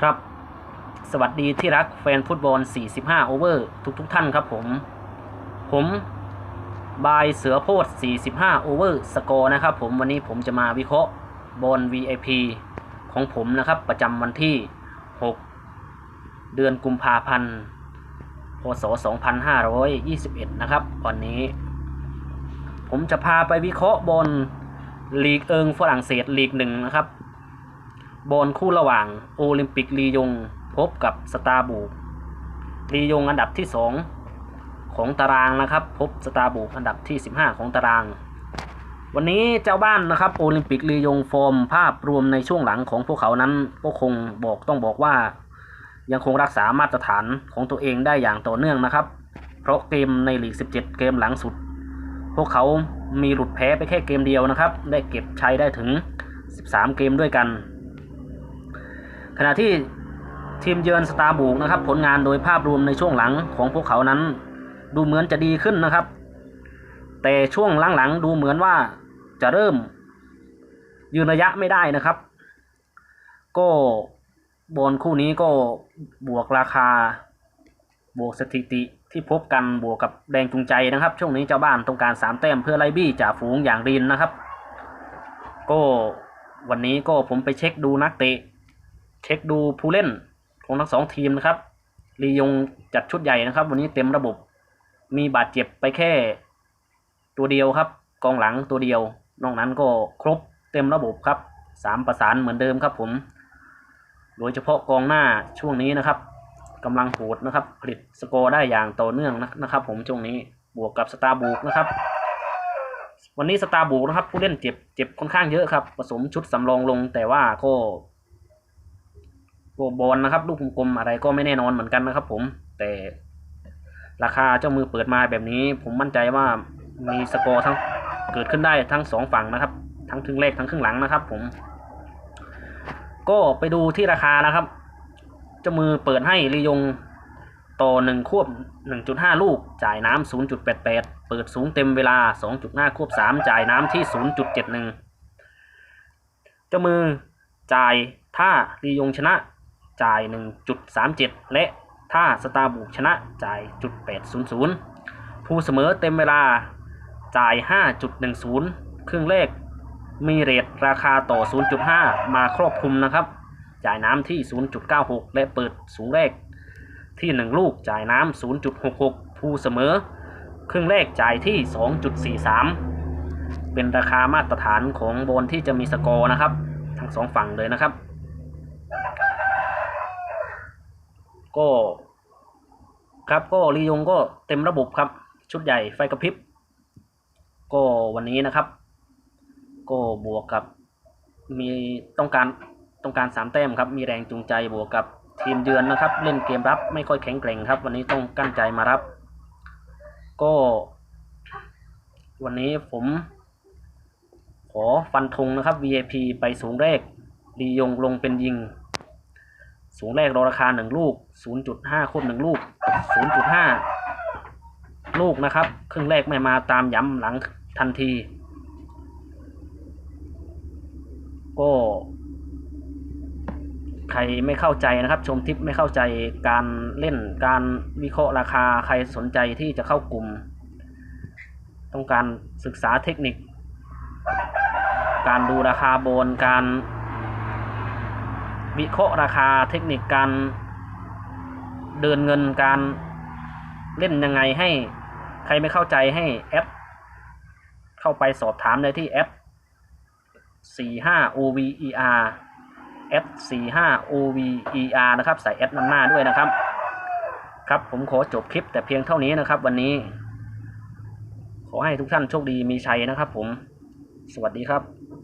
ครับ สวัสดีที่รักแฟนฟุตบอล 45 โอเวอร์ ทุกทุกๆท่านครับผม ผมบายเสือโพด 45 โอเวอร์สกอร์นะครับผมวันนี้ผมจะมาวิเคราะห์บอล VIP ของผมนะครับ ประจำวันที่ 6 เดือนกุมภาพันธ์ พศ 2521 นะครับวันนี้ ผมจะพาไปวิเคราะห์บอลลีกเอิงฝรั่งเศสลีกหนึ่งนะครับ บอลคู่ระหว่างโอลิมปิกลียงพบกับสตาร์บูกลียงอันดับที่ 2 ของตารางนะครับ พบสตาร์บูกอันดับที่ 15 ของตาราง วันนี้เจ้าบ้านนะครับโอลิมปิกลียงฟอร์มภาพรวมในช่วงหลังของพวกเขานั้นก็คงบอกต้องบอกว่า ยังคงรักษามาตรฐานของตัวเองได้อย่างต่อเนื่องนะครับ เพราะเกมในลีก 17 เกมหลังสุด พวกเขามีหลุดแพ้ไปแค่เกมเดียวนะครับ ได้เก็บชัยได้ถึง 13 เกมด้วยกัน ขณะที่ทีมเยือนสตาร์บูกนะครับ ผลงานโดยภาพรวมในช่วงหลังของพวกเขานั้น ดูเหมือนจะดีขึ้นนะครับ แต่ช่วงหลังๆดูเหมือนว่าจะเริ่ม ยืนระยะไม่ได้นะครับ ก็บอลคู่นี้ก็บวกราคา บวกสถิติที่พบกันบวกกับแรงจูงใจนะครับ ช่วงนี้เจ้าบ้านต้องการสามแต้มเพื่อไล่บี้จ่าฝูงอย่างรินนะครับ ก็วันนี้ก็ผมไปเช็คดูนักเตะ เช็คดูผู้เล่นของทั้งสองทีมนะครับลียงจัดชุดใหญ่นะครับ วันนี้เต็มระบบ มีบาดเจ็บไปแค่ ตัวเดียวครับ กองหลังตัวเดียว นอกนั้นก็ครบเต็มระบบครับสามประสานเหมือนเดิมครับผม โดยเฉพาะกองหน้าช่วงนี้นะครับกำลังโหดนะครับ ผลิตสกอร์ได้อย่างต่อเนื่องนะครับ ผมช่วงนี้บวกกับสตาร์บุกนะครับ วันนี้สตาร์บุกนะครับ ผู้เล่นเจ็บเจ็บค่อนข้างเยอะครับผสมชุดสำรองลง แต่ว่าก็ ก็บอลนะครับ ลูกกลมๆอะไรก็ไม่แน่นอนเหมือนกันนะครับ ผมแต่ราคาเจ้ามือเปิดมาแบบนี้ ผมมั่นใจว่ามีสกอร์ทั้งเกิดขึ้นได้ทั้งสองฝั่งนะครับ ทั้งครึ่งแรกทั้งครึ่งหลังนะครับ ผม ก็ไปดูที่ราคานะครับ เจ้ามือเปิดให้ลียงต่อหนึ่งควบหนึ่งจุดห้าลูก จ่ายน้ำศูนย์จุดแปดแปดเปิดสูงเต็มเวลาสองจุดห้าควบสามจ่ายน้ำที่ศูนย์จุดเจ็ดหนึ่งเจ้ามือจ่ายถ้าลียงชนะ จ่ายหนึ่งจุดสามเจ็ดและถ้าสตาร์บุกชนะจ่ายจุดแปดศูนย์ศูนย์ผู้เสมอเต็มเวลาจ่ายห้าจุดหนึ่งศูนย์ครึ่งแรกมีเรทราคาต่อ 0.5 มาครอบคลุมนะครับ จ่ายน้ำที่ 0.96 และเปิดสูงแรกที่ 1 ลูกจ่ายน้ำ 0.66 ผู้เสมอ ครึ่งแรกจ่ายที่ 2.43 เป็นราคามาตรฐานของบอลที่จะมีสกอร์นะครับ ทั้งสองฝั่งเลยนะครับ ก็ ครับก็ลียงก็เต็มระบบครับ ชุดใหญ่ไฟกระพริบ ก็วันนี้นะครับ ก็บวกกับ มีต้องการต้องการสามแต้มครับ มีแรงจูงใจบวกกับทีมเยือนนะครับ เล่นเกมรับไม่ค่อยแข็งแกร่งครับ วันนี้ต้องกั้นใจมารับ ก็ วันนี้ผม ขอฟันธงนะครับ VIP ไปสูงแรกดียงลงเป็นยิง สูงแรกรอราคาหนึ่งลูก 0.5ควบหนึ่งลูก 0.5 ลูกนะครับ ครึ่งแรกไม่มาตามย้ำหลังทันที ก็ ใครไม่เข้าใจนะครับ ชมทิปไม่เข้าใจการเล่นการวิเคราะห์ราคาใครสนใจที่จะเข้ากลุ่ม ต้องการศึกษาเทคนิค การดูราคาโบนการ วิเคราะห์ราคาเทคนิคการเดินเงินการเล่นยังไงให้ใครไม่เข้าใจให้แอดเข้าไปสอบถามได้ที่แอด45 OVER S 45 OVER นะครับ ใส่แอดนำหน้าด้วยนะครับ ครับผมขอจบคลิปแต่เพียงเท่านี้นะครับ วันนี้ ขอให้ทุกท่านโชคดีมีชัยนะครับผม สวัสดีครับ